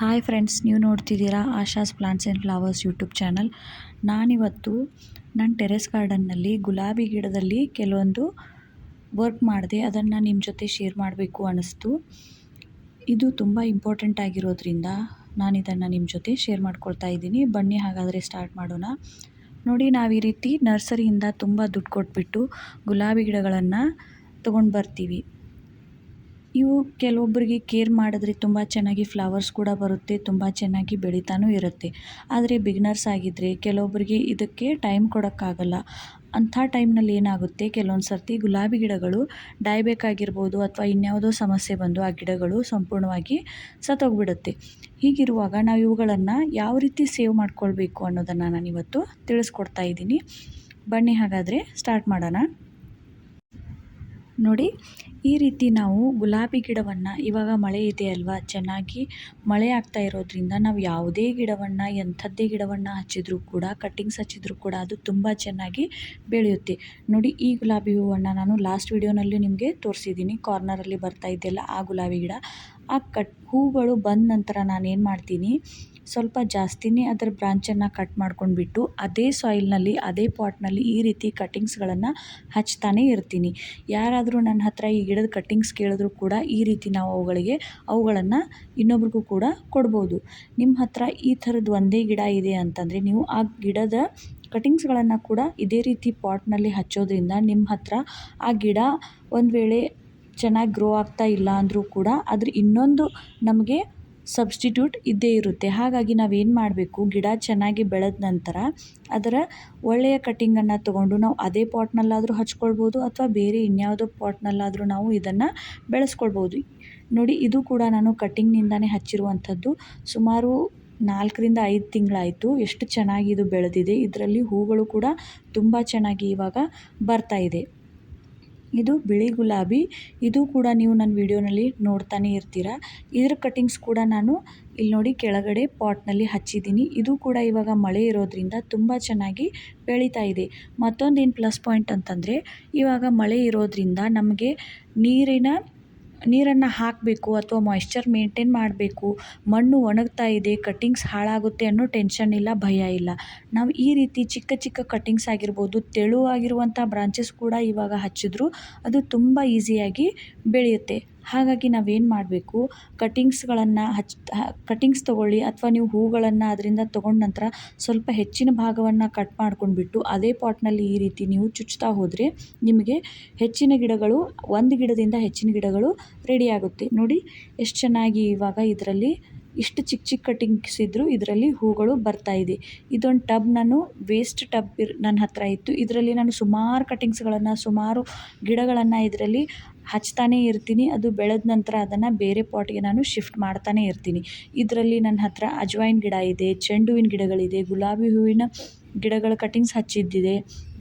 Hi friends, ನೀವು ನೋಡ್ತಿದ್ದೀರಾ Asha's plants and flowers YouTube channel. ನಾನಿವತ್ತು ನನ್ನ ಟೆರೆಸ್ ಗಾರ್ಡನ್ನಲ್ಲಿ ಗುಲಾಬಿ ಗಿಡದಲ್ಲಿ ಕೆಲವೊಂದು ವರ್ಕ್ ಮಾಡಿದೆ. ಅದನ್ನು ನಿಮ್ಮ ಜೊತೆ ಶೇರ್ ಮಾಡಬೇಕು ಅನ್ನಿಸ್ತು ಇದು ತುಂಬ ಇಂಪಾರ್ಟೆಂಟ್ ಆಗಿರೋದ್ರಿಂದ ನಾನು ಇದನ್ನು ನಿಮ್ಮ ಜೊತೆ ಶೇರ್ ಮಾಡ್ಕೊಳ್ತಾ ಇದ್ದೀನಿ. ಬನ್ನಿ ಹಾಗಾದರೆ ಸ್ಟಾರ್ಟ್ ಮಾಡೋಣ. ನೋಡಿ, ನಾವು ಈ ರೀತಿ ನರ್ಸರಿಯಿಂದ ತುಂಬ ದುಡ್ಡು ಕೊಟ್ಬಿಟ್ಟು ಗುಲಾಬಿ ಗಿಡಗಳನ್ನು ತೊಗೊಂಡು ಬರ್ತೀವಿ. ಇವು ಕೆಲವೊಬ್ಬರಿಗೆ ಕೇರ್ ಮಾಡಿದ್ರೆ ತುಂಬ ಚೆನ್ನಾಗಿ ಫ್ಲವರ್ಸ್ ಕೂಡ ಬರುತ್ತೆ, ತುಂಬ ಚೆನ್ನಾಗಿ ಬೆಳೀತಾನೂ ಇರುತ್ತೆ. ಆದರೆ ಬಿಗ್ನರ್ಸ್ ಆಗಿದ್ದರೆ ಕೆಲವೊಬ್ಬರಿಗೆ ಇದಕ್ಕೆ ಟೈಮ್ ಕೊಡೋಕ್ಕಾಗಲ್ಲ. ಅಂಥ ಟೈಮ್ನಲ್ಲಿ ಏನಾಗುತ್ತೆ? ಕೆಲವೊಂದು ಸರ್ತಿ ಗುಲಾಬಿ ಗಿಡಗಳು ಡಾಯ್ಬೇಕಾಗಿರ್ಬೋದು ಅಥವಾ ಇನ್ಯಾವುದೋ ಸಮಸ್ಯೆ ಬಂದು ಆ ಗಿಡಗಳು ಸಂಪೂರ್ಣವಾಗಿ ಸತ್ತೋಗ್ಬಿಡುತ್ತೆ. ಹೀಗಿರುವಾಗ ನಾವು ಇವುಗಳನ್ನು ಯಾವ ರೀತಿ ಸೇವ್ ಮಾಡ್ಕೊಳ್ಬೇಕು ಅನ್ನೋದನ್ನು ನಾನಿವತ್ತು ತಿಳಿಸ್ಕೊಡ್ತಾ ಇದ್ದೀನಿ. ಬನ್ನಿ ಹಾಗಾದರೆ ಸ್ಟಾರ್ಟ್ ಮಾಡೋಣ. ನೋಡಿ, ಈ ರೀತಿ ನಾವು ಗುಲಾಬಿ ಗಿಡವನ್ನು ಇವಾಗ ಮಳೆ ಇದೆ ಅಲ್ವಾ? ಚೆನ್ನಾಗಿ ಮಳೆ ಆಗ್ತಾ ಇರೋದ್ರಿಂದ ನಾವು ಯಾವುದೇ ಗಿಡವನ್ನು, ಎಂಥದ್ದೇ ಗಿಡವನ್ನು ಹಚ್ಚಿದರೂ ಕೂಡ, ಕಟ್ಟಿಂಗ್ಸ್ ಹಚ್ಚಿದರೂ ಕೂಡ ಅದು ತುಂಬ ಚೆನ್ನಾಗಿ ಬೆಳೆಯುತ್ತೆ. ನೋಡಿ, ಈ ಗುಲಾಬಿ ಹೂವನ್ನು ನಾನು ಲಾಸ್ಟ್ ವಿಡಿಯೋನಲ್ಲಿ ನಿಮಗೆ ತೋರಿಸಿದ್ದೀನಿ. ಕಾರ್ನರಲ್ಲಿ ಬರ್ತಾ ಇದೆಯಲ್ಲ ಆ ಗುಲಾಬಿ ಗಿಡ. ಆ ಕಟ್ ಹೂಗಳು ಬಂದ ನಂತರ ನಾನೇನು ಮಾಡ್ತೀನಿ? ಸ್ವಲ್ಪ ಜಾಸ್ತಿನೇ ಅದರ ಬ್ರಾಂಚನ್ನು ಕಟ್ ಮಾಡ್ಕೊಂಡ್ಬಿಟ್ಟು ಅದೇ ಸಾಯಿಲ್ನಲ್ಲಿ, ಅದೇ ಪಾಟ್ನಲ್ಲಿ ಈ ರೀತಿ ಕಟ್ಟಿಂಗ್ಸ್ಗಳನ್ನು ಹಚ್ತಾನೇ ಇರ್ತೀನಿ. ಯಾರಾದರೂ ನನ್ನ ಹತ್ರ ಈ ಗಿಡದ ಕಟ್ಟಿಂಗ್ಸ್ ಕೇಳಿದ್ರು ಕೂಡ ಈ ರೀತಿ ನಾವು ಅವುಗಳಿಗೆ, ಅವುಗಳನ್ನು ಇನ್ನೊಬ್ರಿಗೂ ಕೂಡ ಕೊಡ್ಬೋದು. ನಿಮ್ಮ ಹತ್ರ ಈ ಥರದ್ದು ಒಂದೇ ಗಿಡ ಇದೆ ಅಂತಂದರೆ ನೀವು ಆ ಗಿಡದ ಕಟ್ಟಿಂಗ್ಸ್ಗಳನ್ನು ಕೂಡ ಇದೇ ರೀತಿ ಪಾಟ್ನಲ್ಲಿ ಹಚ್ಚೋದ್ರಿಂದ ನಿಮ್ಮ ಹತ್ರ ಆ ಗಿಡ ಒಂದು ವೇಳೆ ಚೆನ್ನಾಗಿ ಗ್ರೋ ಆಗ್ತಾ ಇಲ್ಲ ಅಂದರೂ ಕೂಡ ಅದ್ರ ಇನ್ನೊಂದು ನಮಗೆ ಸಬ್ಸ್ಟಿಟ್ಯೂಟ್ ಇದ್ದೇ ಇರುತ್ತೆ. ಹಾಗಾಗಿ ನಾವೇನು ಮಾಡಬೇಕು, ಗಿಡ ಚೆನ್ನಾಗಿ ಬೆಳೆದ ನಂತರ ಅದರ ಒಳ್ಳೆಯ ಕಟ್ಟಿಂಗನ್ನು ತೊಗೊಂಡು ನಾವು ಅದೇ ಪಾಟ್ನಲ್ಲಾದರೂ ಹಚ್ಕೊಳ್ಬೋದು ಅಥವಾ ಬೇರೆ ಇನ್ಯಾವುದೋ ಪಾಟ್ನಲ್ಲಾದರೂ ನಾವು ಇದನ್ನು ಬೆಳೆಸ್ಕೊಳ್ಬೋದು. ನೋಡಿ, ಇದು ಕೂಡ ನಾನು ಕಟ್ಟಿಂಗ್ನಿಂದನೇ ಹಚ್ಚಿರುವಂಥದ್ದು. ಸುಮಾರು ನಾಲ್ಕರಿಂದ ಐದು ತಿಂಗಳಾಯಿತು ಎಷ್ಟು ಚೆನ್ನಾಗಿ ಇದು ಬೆಳೆದಿದೆ. ಇದರಲ್ಲಿ ಹೂಗಳು ಕೂಡ ತುಂಬ ಚೆನ್ನಾಗಿ ಇವಾಗ ಬರ್ತಾ ಇದೆ. ಇದು ಬಿಳಿ ಗುಲಾಬಿ. ಇದು ಕೂಡ ನೀವು ನನ್ನ ವಿಡಿಯೋನಲ್ಲಿ ನೋಡ್ತಾನೆ ಇರ್ತೀರ. ಇದ್ರ ಕಟ್ಟಿಂಗ್ಸ್ ಕೂಡ ನಾನು ಇಲ್ಲಿ ನೋಡಿ ಕೆಳಗಡೆ ಪಾಟ್ನಲ್ಲಿ ಹಚ್ಚಿದ್ದೀನಿ. ಇದು ಕೂಡ ಇವಾಗ ಮಳೆ ಇರೋದ್ರಿಂದ ತುಂಬ ಚೆನ್ನಾಗಿ ಬೆಳೀತಾ ಇದೆ. ಮತ್ತೊಂದೇನು ಪ್ಲಸ್ ಪಾಯಿಂಟ್ ಅಂತಂದರೆ, ಇವಾಗ ಮಳೆ ಇರೋದ್ರಿಂದ ನಮಗೆ ನೀರಿನ, ನೀರನ್ನು ಹಾಕಬೇಕು ಅಥವಾ ಮಾಯ್ಶ್ಚರ್ ಮೇಂಟೈನ್ ಮಾಡಬೇಕು. ಮಣ್ಣು ಒಣಗ್ತಾ ಇದೆ, ಕಟ್ಟಿಂಗ್ಸ್ ಹಾಳಾಗುತ್ತೆ ಅನ್ನೋ ಟೆನ್ಷನ್ ಇಲ್ಲ, ಭಯ ಇಲ್ಲ. ನಾವು ಈ ರೀತಿ ಚಿಕ್ಕ ಚಿಕ್ಕ ಕಟ್ಟಿಂಗ್ಸ್ ಆಗಿರ್ಬೋದು, ತೆಳುವಾಗಿರುವಂಥ ಬ್ರಾಂಚಸ್ ಕೂಡ ಇವಾಗ ಹಚ್ಚಿದ್ರು. ಅದು ತುಂಬ ಈಸಿಯಾಗಿ ಬೆಳೆಯುತ್ತೆ. ಹಾಗಾಗಿ ನಾವೇನು ಮಾಡಬೇಕು? ಕಟ್ಟಿಂಗ್ಸ್ಗಳನ್ನು ಹಚ್ ಕಟ್ಟಿಂಗ್ಸ್ ತೊಗೊಳ್ಳಿ ಅಥವಾ ನೀವು ಹೂಗಳನ್ನು ಅದರಿಂದ ತೊಗೊಂಡ ನಂತರ ಸ್ವಲ್ಪ ಹೆಚ್ಚಿನ ಭಾಗವನ್ನು ಕಟ್ ಮಾಡ್ಕೊಂಡ್ಬಿಟ್ಟು ಅದೇ ಪಾಟ್ನಲ್ಲಿ ಈ ರೀತಿ ನೀವು ಚುಚ್ತಾ ಹೋದರೆ ನಿಮಗೆ ಹೆಚ್ಚಿನ ಗಿಡಗಳು, ಒಂದು ಗಿಡದಿಂದ ಹೆಚ್ಚಿನ ಗಿಡಗಳು ರೆಡಿಯಾಗುತ್ತೆ ನೋಡಿ, ಎಷ್ಟು ಚೆನ್ನಾಗಿ ಇವಾಗ ಇದರಲ್ಲಿ ಇಷ್ಟು ಚಿಕ್ಕ ಚಿಕ್ಕ ಕಟ್ಟಿಂಗ್ಸ್ ಇದ್ದರೂ ಇದರಲ್ಲಿ ಹೂಗಳು ಬರ್ತಾ ಇದೆ. ಇದೊಂದು ಟಬ್ ನಾನು ವೇಸ್ಟ್ ಟಬ್ ಇರ್ ನನ್ನ ಹತ್ರ ಇತ್ತು. ಇದರಲ್ಲಿ ನಾನು ಸುಮಾರು ಕಟ್ಟಿಂಗ್ಸ್ಗಳನ್ನು, ಸುಮಾರು ಗಿಡಗಳನ್ನು ಇದರಲ್ಲಿ ಹಚ್ತಾನೇ ಇರ್ತೀನಿ. ಅದು ಬೆಳೆದ ನಂತರ ಅದನ್ನು ಬೇರೆ ಪಾಟ್ಗೆ ನಾನು ಶಿಫ್ಟ್ ಮಾಡ್ತಾನೇ ಇರ್ತೀನಿ. ಇದರಲ್ಲಿ ನನ್ನ ಹತ್ರ ಅಜ್ವೈನ್ ಗಿಡ ಇದೆ ಚೆಂಡು ಹೂವಿನ ಗಿಡಗಳಿದೆ, ಗುಲಾಬಿ ಹೂವಿನ ಗಿಡಗಳ ಕಟ್ಟಿಂಗ್ಸ್ ಹಚ್ಚಿದ್ದಿದೆ,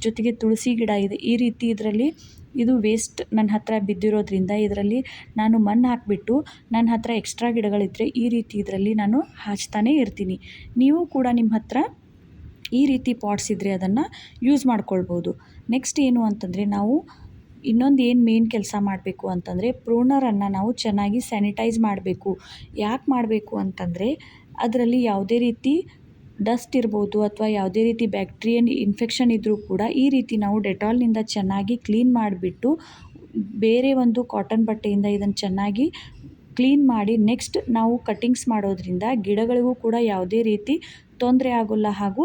ಜೊತೆಗೆ ತುಳಸಿ ಗಿಡ ಇದೆ. ಈ ರೀತಿ ಇದರಲ್ಲಿ ಇದು ವೇಸ್ಟ್ ನನ್ನ ಹತ್ರ ಬಿದ್ದಿರೋದ್ರಿಂದ ಇದರಲ್ಲಿ ನಾನು ಮಣ್ಣು ಹಾಕಿಬಿಟ್ಟು ನನ್ನ ಹತ್ರ ಎಕ್ಸ್ಟ್ರಾ ಗಿಡಗಳಿದ್ದರೆ ಈ ರೀತಿ ಇದರಲ್ಲಿ ನಾನು ಹಾಚ್ತಾನೆ ಇರ್ತೀನಿ. ನೀವು ಕೂಡ ನಿಮ್ಮ ಹತ್ರ ಈ ರೀತಿ ಪಾಟ್ಸ್ ಇದ್ದರೆ ಅದನ್ನು ಯೂಸ್ ಮಾಡ್ಕೊಳ್ಬೋದು. ನೆಕ್ಸ್ಟ್ ಏನು ಅಂತಂದರೆ ನಾವು ಇನ್ನೊಂದು ಏನು ಮೇನ್ ಕೆಲಸ ಮಾಡಬೇಕು ಅಂತಂದರೆ ಪ್ರೂನರನ್ನು ನಾವು ಚೆನ್ನಾಗಿ ಸ್ಯಾನಿಟೈಸ್ ಮಾಡಬೇಕು. ಯಾಕೆ ಮಾಡಬೇಕು ಅಂತಂದರೆ ಅದರಲ್ಲಿ ಯಾವುದೇ ರೀತಿ ಡಸ್ಟ್ ಇರ್ಬೋದು ಅಥವಾ ಯಾವುದೇ ರೀತಿ ಬ್ಯಾಕ್ಟ್ರಿಯನ್ ಇನ್ಫೆಕ್ಷನ್ ಇದ್ದರೂ ಕೂಡ ಈ ರೀತಿ ನಾವು ಡೆಟಾಲ್ನಿಂದ ಚೆನ್ನಾಗಿ ಕ್ಲೀನ್ ಮಾಡಿಬಿಟ್ಟು ಬೇರೆ ಒಂದು ಕಾಟನ್ ಬಟ್ಟೆಯಿಂದ ಇದನ್ನು ಚೆನ್ನಾಗಿ ಕ್ಲೀನ್ ಮಾಡಿ ನೆಕ್ಸ್ಟ್ ನಾವು ಕಟ್ಟಿಂಗ್ಸ್ ಮಾಡೋದ್ರಿಂದ ಗಿಡಗಳಿಗೂ ಕೂಡ ಯಾವುದೇ ರೀತಿ ತೊಂದರೆ ಆಗೋಲ್ಲ ಹಾಗೂ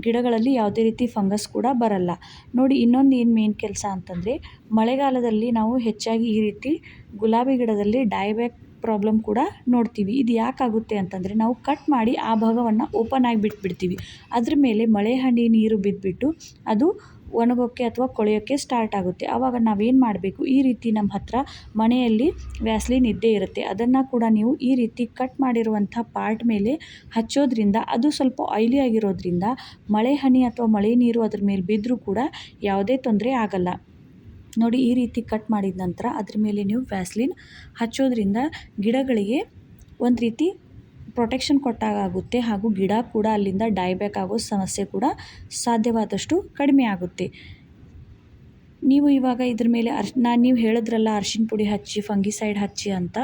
ಗಿಡಗಳಲ್ಲಿ ಯಾವುದೇ ರೀತಿ ಫಂಗಸ್ ಕೂಡ ಬರಲ್ಲ. ನೋಡಿ, ಇನ್ನೊಂದು ಏನು ಮೇನ್ ಕೆಲಸ ಅಂತಂದರೆ ಮಳೆಗಾಲದಲ್ಲಿ ನಾವು ಹೆಚ್ಚಾಗಿ ಈ ರೀತಿ ಗುಲಾಬಿ ಗಿಡದಲ್ಲಿ ಡೈಬ್ಯಾಕ್ ಪ್ರಾಬ್ಲಮ್ ಕೂಡ ನೋಡ್ತೀವಿ. ಇದು ಯಾಕಾಗುತ್ತೆ ಅಂತಂದರೆ ನಾವು ಕಟ್ ಮಾಡಿ ಆ ಭಾಗವನ್ನು ಓಪನ್ ಆಗಿ ಬಿಟ್ಬಿಡ್ತೀವಿ. ಅದ್ರ ಮೇಲೆ ಮಳೆ, ಹನಿ, ನೀರು ಬಿದ್ದುಬಿಟ್ಟು ಅದು ಒಣಗೋಕ್ಕೆ ಅಥವಾ ಕೊಳೆಯೋಕ್ಕೆ ಸ್ಟಾರ್ಟ್ ಆಗುತ್ತೆ. ಆವಾಗ ನಾವೇನು ಮಾಡಬೇಕು? ಈ ರೀತಿ ನಮ್ಮ ಹತ್ರ ಮನೆಯಲ್ಲಿ ವ್ಯಾಸ್ಲಿನ್ ಇದ್ದೇ ಇರುತ್ತೆ. ಅದನ್ನು ಕೂಡ ನೀವು ಈ ರೀತಿ ಕಟ್ ಮಾಡಿರುವಂಥ ಪಾರ್ಟ್ ಮೇಲೆ ಹಚ್ಚೋದ್ರಿಂದ, ಅದು ಸ್ವಲ್ಪ ಆಯ್ಲಿ ಆಗಿರೋದ್ರಿಂದ ಮಳೆ, ಹನಿ ಅಥವಾ ಮಳೆ, ನೀರು ಅದ್ರ ಮೇಲೆ ಬಿದ್ದರೂ ಕೂಡ ಯಾವುದೇ ತೊಂದರೆ ಆಗಲ್ಲ. ನೋಡಿ ಈ ರೀತಿ ಕಟ್ ಮಾಡಿದ ನಂತರ ಅದ್ರ ಮೇಲೆ ನೀವು ವ್ಯಾಸ್ಲಿನ್ ಹಚ್ಚೋದ್ರಿಂದ ಗಿಡಗಳಿಗೆ ಒಂದು ರೀತಿ ಪ್ರೊಟೆಕ್ಷನ್ ಕೊಟ್ಟಾಗುತ್ತೆ ಹಾಗೂ ಗಿಡ ಕೂಡ ಅಲ್ಲಿಂದ ಡೈಬ್ಯಾಕ್ ಆಗೋ ಸಮಸ್ಯೆ ಕೂಡ ಸಾಧ್ಯವಾದಷ್ಟು ಕಡಿಮೆ ಆಗುತ್ತೆ. ನೀವು ಇವಾಗ ಇದ್ರ ಮೇಲೆ ಅರ್ಶ್ ನಾನು ನೀವು ಹೇಳಿದ್ರಲ್ಲ ಅರ್ಶಿನ ಪುಡಿ ಹಚ್ಚಿ ಫಂಗಿಸೈಡ್ ಹಚ್ಚಿ ಅಂತ,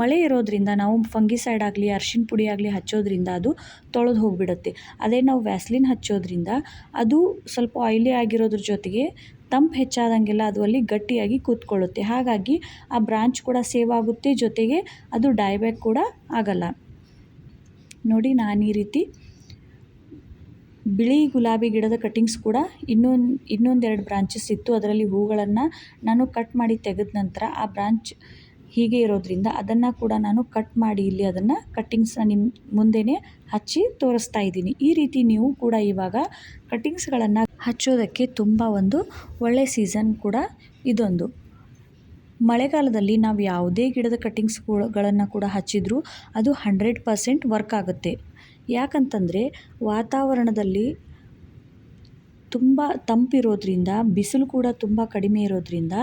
ಮಳೆ ಇರೋದ್ರಿಂದ ನಾವು ಫಂಗಿಸೈಡ್ ಆಗಲಿ ಅರ್ಶಿನ ಪುಡಿ ಆಗಲಿ ಹಚ್ಚೋದ್ರಿಂದ ಅದು ತೊಳೆದು ಹೋಗಿಬಿಡುತ್ತೆ. ಅದೇ ನಾವು ವ್ಯಾಸ್ಲಿನ್ ಹಚ್ಚೋದ್ರಿಂದ ಅದು ಸ್ವಲ್ಪ ಆಯ್ಲಿ ಆಗಿರೋದ್ರ ಜೊತೆಗೆ ತಂಪು ಹೆಚ್ಚಾದಂಗೆಲ್ಲ ಅದು ಅಲ್ಲಿ ಗಟ್ಟಿಯಾಗಿ ಕೂತ್ಕೊಳ್ಳುತ್ತೆ. ಹಾಗಾಗಿ ಆ ಬ್ರಾಂಚ್ ಕೂಡ ಸೇವ್ ಆಗುತ್ತೆ. ಜೊತೆಗೆ ಅದು ಡೈಬ್ಯಾಕ್ ಕೂಡ ಆಗಲ್ಲ. ನೋಡಿ, ನಾನು ಈ ರೀತಿ ಬಿಳಿ ಗುಲಾಬಿ ಗಿಡದ ಕಟಿಂಗ್ಸ್ ಕೂಡ ಇನ್ನೊಂದು, ಇನ್ನೊಂದೆರಡು ಬ್ರಾಂಚಸ್ ಇತ್ತು. ಅದರಲ್ಲಿ ಹೂಗಳನ್ನು ನಾನು ಕಟ್ ಮಾಡಿ ತೆಗೆದ ನಂತರ ಆ ಬ್ರಾಂಚ್ ಹೀಗೆ ಇರೋದ್ರಿಂದ ಅದನ್ನು ಕೂಡ ನಾನು ಕಟ್ ಮಾಡಿ ಇಲ್ಲಿ ಅದನ್ನು ಕಟ್ಟಿಂಗ್ಸ್ನ ನಿಮ್ಮ ಮುಂದೆಯೇ ಹಚ್ಚಿ ತೋರಿಸ್ತಾ ಇದ್ದೀನಿ. ಈ ರೀತಿ ನೀವು ಕೂಡ ಇವಾಗ ಕಟ್ಟಿಂಗ್ಸ್ಗಳನ್ನು ಹಚ್ಚೋದಕ್ಕೆ ತುಂಬ ಒಂದು ಒಳ್ಳೆ ಸೀಸನ್ ಕೂಡ ಇದೊಂದು. ಮಳೆಗಾಲದಲ್ಲಿ ನಾವು ಯಾವುದೇ ಗಿಡದ ಕಟ್ಟಿಂಗ್ಸ್ಗಳನ್ನು ಕೂಡ ಹಚ್ಚಿದರೂ ಅದು ಹಂಡ್ರೆಡ್ ಪರ್ಸೆಂಟ್ ವರ್ಕ್ ಆಗುತ್ತೆ. ಯಾಕಂತಂದರೆ ವಾತಾವರಣದಲ್ಲಿ ತುಂಬ ತಂಪಿರೋದ್ರಿಂದ, ಬಿಸಿಲು ಕೂಡ ತುಂಬ ಕಡಿಮೆ ಇರೋದ್ರಿಂದ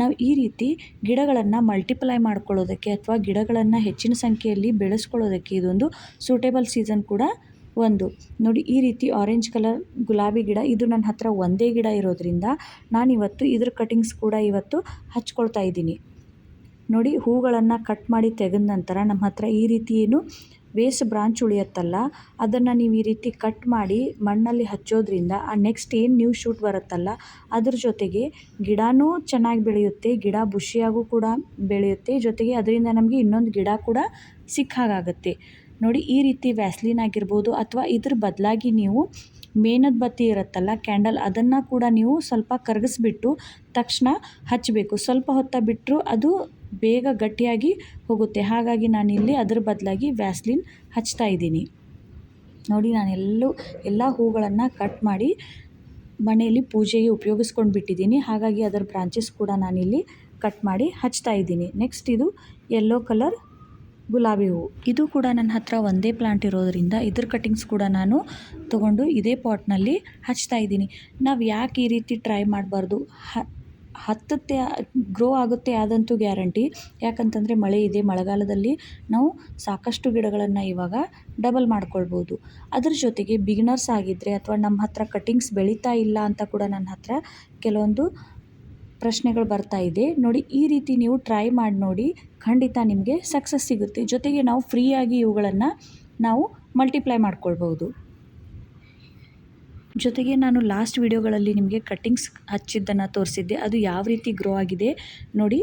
ನಾವು ಈ ರೀತಿ ಗಿಡಗಳನ್ನು ಮಲ್ಟಿಪ್ಲೈ ಮಾಡ್ಕೊಳ್ಳೋದಕ್ಕೆ ಅಥವಾ ಗಿಡಗಳನ್ನು ಹೆಚ್ಚಿನ ಸಂಖ್ಯೆಯಲ್ಲಿ ಬೆಳೆಸ್ಕೊಳ್ಳೋದಕ್ಕೆ ಇದೊಂದು ಸೂಟೇಬಲ್ ಸೀಸನ್ ಕೂಡ ಒಂದು. ನೋಡಿ, ಈ ರೀತಿ ಆರೆಂಜ್ ಕಲರ್ ಗುಲಾಬಿ ಗಿಡ, ಇದು ನನ್ನ ಹತ್ರ ಒಂದೇ ಗಿಡ ಇರೋದ್ರಿಂದ ನಾನಿವತ್ತು ಇದ್ರ ಕಟಿಂಗ್ಸ್ ಕೂಡ ಇವತ್ತು ಹಚ್ಕೊಳ್ತಾ ಇದ್ದೀನಿ. ನೋಡಿ, ಹೂಗಳನ್ನು ಕಟ್ ಮಾಡಿ ತೆಗೆದ ನಂತರ ನಮ್ಮ ಹತ್ರ ಈ ರೀತಿ ಏನು ವೇಸ್ಟ್ ಬ್ರಾಂಚ್ ಉಳಿಯತ್ತಲ್ಲ? ಅದನ್ನು ನೀವು ಈ ರೀತಿ ಕಟ್ ಮಾಡಿ ಮಣ್ಣಲ್ಲಿ ಹಚ್ಚೋದ್ರಿಂದ ಆ ನೆಕ್ಸ್ಟ್ ಏನು ನ್ಯೂ ಶೂಟ್ ಬರುತ್ತಲ್ಲ? ಅದ್ರ ಜೊತೆಗೆ ಗಿಡವೂ ಚೆನ್ನಾಗಿ ಬೆಳೆಯುತ್ತೆ, ಗಿಡ ಬುಷಿಯಾಗೂ ಕೂಡ ಬೆಳೆಯುತ್ತೆ, ಜೊತೆಗೆ ಅದರಿಂದ ನಮಗೆ ಇನ್ನೊಂದು ಗಿಡ ಕೂಡ ಸಿಕ್ಕ ಹಾಗಾಗುತ್ತೆ ನೋಡಿ ಈ ರೀತಿ ವ್ಯಾಸ್ಲಿನ್ ಆಗಿರ್ಬೋದು ಅಥವಾ ಇದ್ರ ಬದಲಾಗಿ ನೀವು ಮೇಣದ ಬತ್ತಿ ಇರುತ್ತಲ್ಲ, ಕ್ಯಾಂಡಲ್ ಅದನ್ನು ಕೂಡ ನೀವು ಸ್ವಲ್ಪ ಕರಗಿಸ್ಬಿಟ್ಟು ತಕ್ಷಣ ಹಚ್ಚಬೇಕು ಸ್ವಲ್ಪ ಹೊತ್ತ ಬಿಟ್ಟರು ಅದು ಬೇಗ ಗಟ್ಟಿಯಾಗಿ ಹೋಗುತ್ತೆ. ಹಾಗಾಗಿ ನಾನಿಲ್ಲಿ ಅದ್ರ ಬದಲಾಗಿ ವ್ಯಾಸ್ಲಿನ್ ಹಚ್ತಾ ಇದ್ದೀನಿ. ನೋಡಿ, ನಾನೆಲ್ಲೂ ಎಲ್ಲ ಹೂಗಳನ್ನು ಕಟ್ ಮಾಡಿ ಮನೆಯಲ್ಲಿ ಪೂಜೆಗೆ ಉಪಯೋಗಿಸ್ಕೊಂಡು ಬಿಟ್ಟಿದ್ದೀನಿ ಹಾಗಾಗಿ ಅದರ ಬ್ರಾಂಚಸ್ ಕೂಡ ನಾನಿಲ್ಲಿ ಕಟ್ ಮಾಡಿ ಹಚ್ತಾ ಇದ್ದೀನಿ. ನೆಕ್ಸ್ಟ್ ಇದು ಯೆಲ್ಲೋ ಕಲರ್ ಗುಲಾಬಿ ಹೂವು ಇದು ಕೂಡ ನನ್ನ ಹತ್ರ ಒಂದೇ ಪ್ಲಾಂಟ್ ಇರೋದರಿಂದ ಇದ್ರ ಕಟ್ಟಿಂಗ್ಸ್ ಕೂಡ ನಾನು ತೊಗೊಂಡು ಇದೇ ಪಾಟ್ನಲ್ಲಿ ಹಚ್ತಾ ಇದ್ದೀನಿ. ನಾವು ಯಾಕೆ ಈ ರೀತಿ ಟ್ರೈ ಮಾಡಬಾರ್ದು? ಹ, ಹತ್ತುತ್ತೆ ಗ್ರೋ ಆಗುತ್ತೆ ಆದಂತೂ ಗ್ಯಾರಂಟಿ ಯಾಕಂತಂದರೆ ಮಳೆ ಇದೆ, ಮಳೆಗಾಲದಲ್ಲಿ ನಾವು ಸಾಕಷ್ಟು ಗಿಡಗಳನ್ನು ಇವಾಗ ಡಬಲ್ ಮಾಡ್ಕೊಳ್ಬೋದು. ಅದ್ರ ಜೊತೆಗೆ ಬಿಗಿನರ್ಸ್ ಆಗಿದ್ದರೆ ಅಥವಾ ನಮ್ಮ ಹತ್ರ ಕಟ್ಟಿಂಗ್ಸ್ ಬೆಳೀತಾ ಇಲ್ಲ ಅಂತ ಕೂಡ ನನ್ನ ಹತ್ರ ಕೆಲವೊಂದು ಪ್ರಶ್ನೆಗಳು ಬರ್ತಾ ಇದೆ. ನೋಡಿ, ಈ ರೀತಿ ನೀವು ಟ್ರೈ ಮಾಡಿ ನೋಡಿ ಖಂಡಿತ ನಿಮಗೆ ಸಕ್ಸಸ್ ಸಿಗುತ್ತೆ. ಜೊತೆಗೆ ನಾವು ಫ್ರೀಯಾಗಿ ಇವುಗಳನ್ನು ನಾವು ಮಲ್ಟಿಪ್ಲೈ ಮಾಡ್ಕೊಳ್ಬೋದು ಜೊತೆಗೆ ನಾನು ಲಾಸ್ಟ್ ವಿಡಿಯೋಗಳಲ್ಲಿ ನಿಮಗೆ ಕಟ್ಟಿಂಗ್ಸ್ ಹಚ್ಚಿದ್ದನ್ನು ತೋರಿಸಿದ್ದೆ. ಅದು ಯಾವ ರೀತಿ ಗ್ರೋ ಆಗಿದೆ ನೋಡಿ,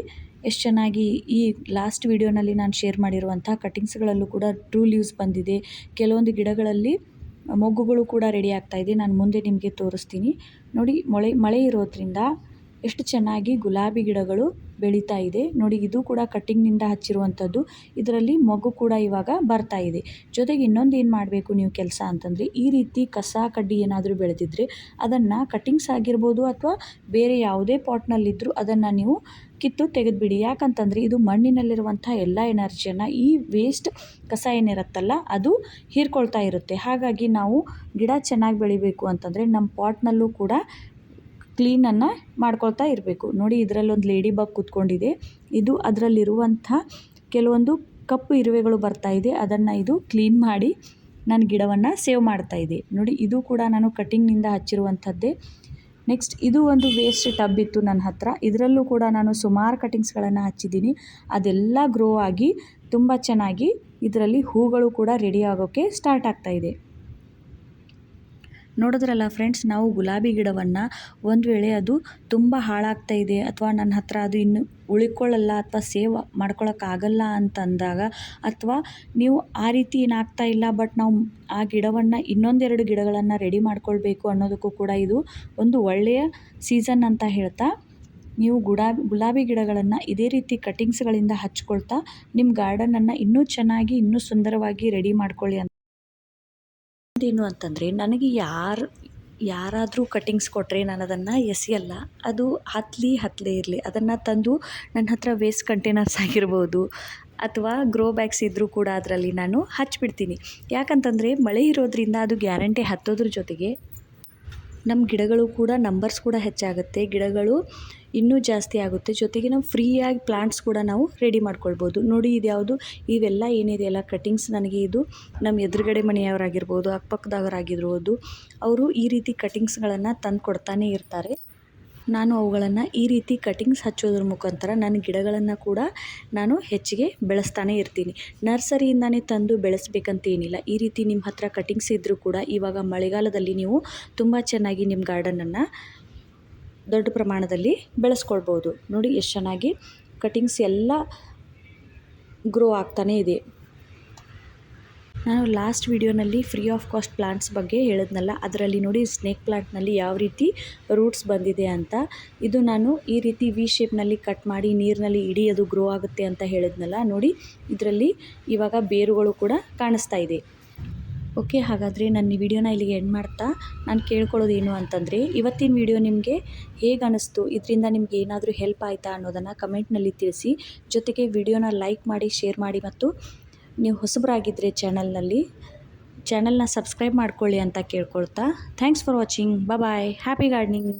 ಎಷ್ಟು ಚೆನ್ನಾಗಿ ಈ ಲಾಸ್ಟ್ ವಿಡಿಯೋನಲ್ಲಿ ನಾನು ಶೇರ್ ಮಾಡಿರುವಂಥ ಕಟ್ಟಿಂಗ್ಸ್ಗಳಲ್ಲೂ ಕೂಡ ಟ್ರೂ ಲೀವ್ಸ್ ಬಂದಿದೆ. ಕೆಲವೊಂದು ಗಿಡಗಳಲ್ಲಿ ಮೊಗ್ಗುಗಳು ಕೂಡ ರೆಡಿ ಆಗ್ತಾ ಇದೆ. ನಾನು ಮುಂದೆ ನಿಮಗೆ ತೋರಿಸ್ತೀನಿ. ನೋಡಿ, ಮೊಳೆ, ಮಳೆ ಇರೋದ್ರಿಂದ ಎಷ್ಟು ಚೆನ್ನಾಗಿ ಗುಲಾಬಿ ಗಿಡಗಳು ಬೆಳೀತಾ ಇದೆ. ನೋಡಿ, ಇದು ಕೂಡ ಕಟ್ಟಿಂಗ್ನಿಂದ ಹಚ್ಚಿರುವಂಥದ್ದು. ಇದರಲ್ಲಿ ಮಗು ಕೂಡ ಇವಾಗ ಬರ್ತಾ ಇದೆ. ಜೊತೆಗೆ ಇನ್ನೊಂದು ಏನು ಮಾಡಬೇಕು ನೀವು ಕೆಲಸ ಅಂತಂದರೆ, ಈ ರೀತಿ ಕಸ, ಕಡ್ಡಿ ಏನಾದರೂ ಬೆಳೆದಿದ್ರೆ ಅದನ್ನು ಕಟ್ಟಿಂಗ್ಸ್ ಆಗಿರ್ಬೋದು ಅಥವಾ ಬೇರೆ ಯಾವುದೇ ಪಾಟ್ನಲ್ಲಿದ್ದರೂ ಅದನ್ನು ನೀವು ಕಿತ್ತು ತೆಗೆದುಬಿಡಿ. ಯಾಕಂತಂದರೆ, ಇದು ಮಣ್ಣಿನಲ್ಲಿರುವಂಥ ಎಲ್ಲ ಎನರ್ಜಿಯನ್ನು ಈ ವೇಸ್ಟ್ ಕಸ ಏನಿರುತ್ತಲ್ಲ, ಅದು ಹೀರ್ಕೊಳ್ತಾ ಇರುತ್ತೆ. ಹಾಗಾಗಿ ನಾವು ಗಿಡ ಚೆನ್ನಾಗಿ ಬೆಳಿಬೇಕು ಅಂತಂದರೆ ನಮ್ಮ ಪಾಟ್ನಲ್ಲೂ ಕೂಡ ಕ್ಲೀನನ್ನು ಮಾಡ್ಕೊಳ್ತಾ ಇರಬೇಕು. ನೋಡಿ, ಇದರಲ್ಲೊಂದು ಲೇಡಿ ಬಗ್ ಕೂತ್ಕೊಂಡಿದೆ. ಇದು ಅದರಲ್ಲಿರುವಂಥ ಕೆಲವೊಂದು ಕಪ್ಪು ಇರುವೆಗಳು ಬರ್ತಾ ಇದೆ. ಅದನ್ನು ಇದು ಕ್ಲೀನ್ ಮಾಡಿ ನನ್ನ ಗಿಡವನ್ನು ಸೇವ್ ಮಾಡ್ತಾ ಇದೆ. ನೋಡಿ, ಇದು ಕೂಡ ನಾನು ಕಟ್ಟಿಂಗ್ನಿಂದ ಹಚ್ಚಿರುವಂಥದ್ದೇ. ನೆಕ್ಸ್ಟ್, ಇದು ಒಂದು ವೇಸ್ಟ್ ಟಬ್ ಇತ್ತು ನನ್ನ ಹತ್ರ. ಇದರಲ್ಲೂ ಕೂಡ ನಾನು ಸುಮಾರು ಕಟಿಂಗ್ಸ್ಗಳನ್ನು ಹಚ್ಚಿದ್ದೀನಿ. ಅದೆಲ್ಲ ಗ್ರೋ ಆಗಿ ತುಂಬ ಚೆನ್ನಾಗಿ ಇದರಲ್ಲಿ ಹೂಗಳು ಕೂಡ ರೆಡಿ ಆಗೋಕ್ಕೆ ಸ್ಟಾರ್ಟ್ ಆಗ್ತಾ ಇದೆ. ನೋಡಿದ್ರಲ್ಲ ಫ್ರೆಂಡ್ಸ್ ನಾವು ಗುಲಾಬಿ ಗಿಡವನ್ನು ಒಂದು ವೇಳೆ ಅದು ತುಂಬ ಹಾಳಾಗ್ತಾ ಇದೆ ಅಥವಾ ನನ್ನ ಹತ್ರ ಅದು ಇನ್ನು ಉಳ್ಕೊಳ್ಳಲ್ಲ ಅಥವಾ ಸೇವ್ ಮಾಡ್ಕೊಳ್ಳೋಕ್ಕಾಗಲ್ಲ ಅಂತಂದಾಗ ಅಥವಾ ನೀವು ಆ ರೀತಿ ಏನಾಗ್ತಾ ಇಲ್ಲ ಬಟ್ ನಾವು ಆ ಗಿಡವನ್ನು ಇನ್ನೊಂದೆರಡು ಗಿಡಗಳನ್ನು ರೆಡಿ ಮಾಡ್ಕೊಳ್ಬೇಕು ಅನ್ನೋದಕ್ಕೂ ಕೂಡ ಇದು ಒಂದು ಒಳ್ಳೆಯ ಸೀಸನ್ ಅಂತ ಹೇಳ್ತಾ ನೀವು ಗುಡಾಬಿ, ಗುಲಾಬಿ ಗಿಡಗಳನ್ನು ಇದೇ ರೀತಿ ಕಟಿಂಗ್ಸ್ಗಳಿಂದ ಹಚ್ಕೊಳ್ತಾ ನಿಮ್ಮ ಗಾರ್ಡನನ್ನು ಇನ್ನೂ ಚೆನ್ನಾಗಿ, ಇನ್ನೂ ಸುಂದರವಾಗಿ ರೆಡಿ ಮಾಡ್ಕೊಳ್ಳಿ ಅಂತ ಏನು ಅಂತಂದರೆ ನನಗೆ ಯಾರು, ಯಾರಾದರೂ ಕಟ್ಟಿಂಗ್ಸ್ ಕೊಟ್ಟರೆ ನಾನು ಅದನ್ನು ಎಸೆಯಲ್ಲ. ಅದು ಹತ್ತಲಿ ಹತ್ತಲೇ ಇರಲಿ. ಅದನ್ನು ತಂದು ನನ್ನ ಹತ್ರ ವೇಸ್ಟ್ ಕಂಟೇನರ್ಸ್ ಆಗಿರ್ಬೋದು ಅಥವಾ ಗ್ರೋ ಬ್ಯಾಗ್ಸ್ ಇದ್ದರೂ ಕೂಡ ಅದರಲ್ಲಿ ನಾನು ಹಚ್ಚಿಬಿಡ್ತೀನಿ ಯಾಕಂತಂದರೆ ಮಳೆ ಇರೋದ್ರಿಂದ ಅದು ಗ್ಯಾರಂಟಿ ಹತ್ತೋದ್ರ ಜೊತೆಗೆ ನಮ್ಮ ಗಿಡಗಳು ಕೂಡ ನಂಬರ್ಸ್ ಕೂಡ ಹೆಚ್ಚಾಗುತ್ತೆ. ಗಿಡಗಳು ಇನ್ನೂ ಜಾಸ್ತಿ ಆಗುತ್ತೆ. ಜೊತೆಗೆ ನಾವು ಫ್ರೀಯಾಗಿ ಪ್ಲಾಂಟ್ಸ್ ಕೂಡ ನಾವು ರೆಡಿ ಮಾಡ್ಕೊಳ್ಬೋದು. ನೋಡಿ ಇದ್ಯಾವುದು ಇವೆಲ್ಲ ಏನಿದೆಯಲ್ಲ ಕಟ್ಟಿಂಗ್ಸ್ ನನಗೆ ಇದು. ನಮ್ಮ ಎದುರುಗಡೆ ಮನೆಯವರಾಗಿರ್ಬೋದು, ಅಕ್ಕಪಕ್ಕದವರಾಗಿರ್ಬೋದು, ಅವರು ಈ ರೀತಿ ಕಟ್ಟಿಂಗ್ಸ್ಗಳನ್ನು ತಂದು ಕೊಡ್ತಾನೆ ಇರ್ತಾರೆ. ನಾನು ಅವುಗಳನ್ನು ಈ ರೀತಿ ಕಟಿಂಗ್ಸ್ ಹಚ್ಚೋದ್ರ ಮುಖಾಂತರ ನನ್ನ ಗಿಡಗಳನ್ನು ಕೂಡ ನಾನು ಹೆಚ್ಚಿಗೆ ಬೆಳೆಸ್ತಾನೆ ಇರ್ತೀನಿ. ನರ್ಸರಿಯಿಂದನೇ ತಂದು ಬೆಳೆಸ್ಬೇಕಂತ ಏನಿಲ್ಲ. ಈ ರೀತಿ ನಿಮ್ಮ ಹತ್ರ ಕಟಿಂಗ್ಸ್ ಇದ್ದರೂ ಕೂಡ ಇವಾಗ ಮಳೆಗಾಲದಲ್ಲಿ ನೀವು ತುಂಬ ಚೆನ್ನಾಗಿ ನಿಮ್ಮ ಗಾರ್ಡನನ್ನು ದೊಡ್ಡ ಪ್ರಮಾಣದಲ್ಲಿ ಬೆಳೆಸ್ಕೊಳ್ಬೋದು. ನೋಡಿ ಎಷ್ಟು ಚೆನ್ನಾಗಿ ಕಟಿಂಗ್ಸ್ ಎಲ್ಲ ಗ್ರೋ ಆಗ್ತಾನೇ ಇದೆ. ನಾನು ಲಾಸ್ಟ್ ವಿಡಿಯೋನಲ್ಲಿ ಫ್ರೀ ಆಫ್ ಕಾಸ್ಟ್ ಪ್ಲಾಂಟ್ಸ್ ಬಗ್ಗೆ ಹೇಳಿದ್ನಲ್ಲ, ಅದರಲ್ಲಿ ನೋಡಿ ಸ್ನೇಕ್ ಪ್ಲಾಂಟ್ನಲ್ಲಿ ಯಾವ ರೀತಿ ರೂಟ್ಸ್ ಬಂದಿದೆ ಅಂತ. ಇದು ನಾನು ಈ ರೀತಿ ವಿ ಶೇಪ್ನಲ್ಲಿ ಕಟ್ ಮಾಡಿ ನೀರಿನಲ್ಲಿ ಇಡೀ ಅದು ಗ್ರೋ ಆಗುತ್ತೆ ಅಂತ ಹೇಳಿದ್ನಲ್ಲ, ನೋಡಿ ಇದರಲ್ಲಿ ಇವಾಗ ಬೇರುಗಳು ಕೂಡ ಕಾಣಿಸ್ತಾ ಇದೆ. ಓಕೆ, ಹಾಗಾದರೆ ನನ್ನ ಈ ವಿಡಿಯೋನ ಇಲ್ಲಿಗೆ ಎಂಡ್ ಮಾಡ್ತಾ. ನಾನು ಕೇಳ್ಕೊಳ್ಳೋದು ಏನು ಅಂತಂದರೆ, ಇವತ್ತಿನ ವಿಡಿಯೋ ನಿಮಗೆ ಹೇಗೆ ಅನ್ನಿಸ್ತು ಇದರಿಂದ ನಿಮ್ಗೆ ಏನಾದರೂ ಹೆಲ್ಪ್ ಆಯಿತಾ ಅನ್ನೋದನ್ನು ಕಮೆಂಟ್ನಲ್ಲಿ ತಿಳಿಸಿ. ಜೊತೆಗೆ ವಿಡಿಯೋನ ಲೈಕ್ ಮಾಡಿ ಶೇರ್ ಮಾಡಿ ಮತ್ತು ನೀವು ಹೊಸಬರಾಗಿದ್ದರೆ ಚಾನಲ್ನಲ್ಲಿ ಚಾನಲ್ನ ಸಬ್ಸ್ಕ್ರೈಬ್ ಮಾಡ್ಕೊಳ್ಳಿ ಅಂತ ಕೇಳ್ಕೊಳ್ತಾ. Thanks for watching bye happy gardening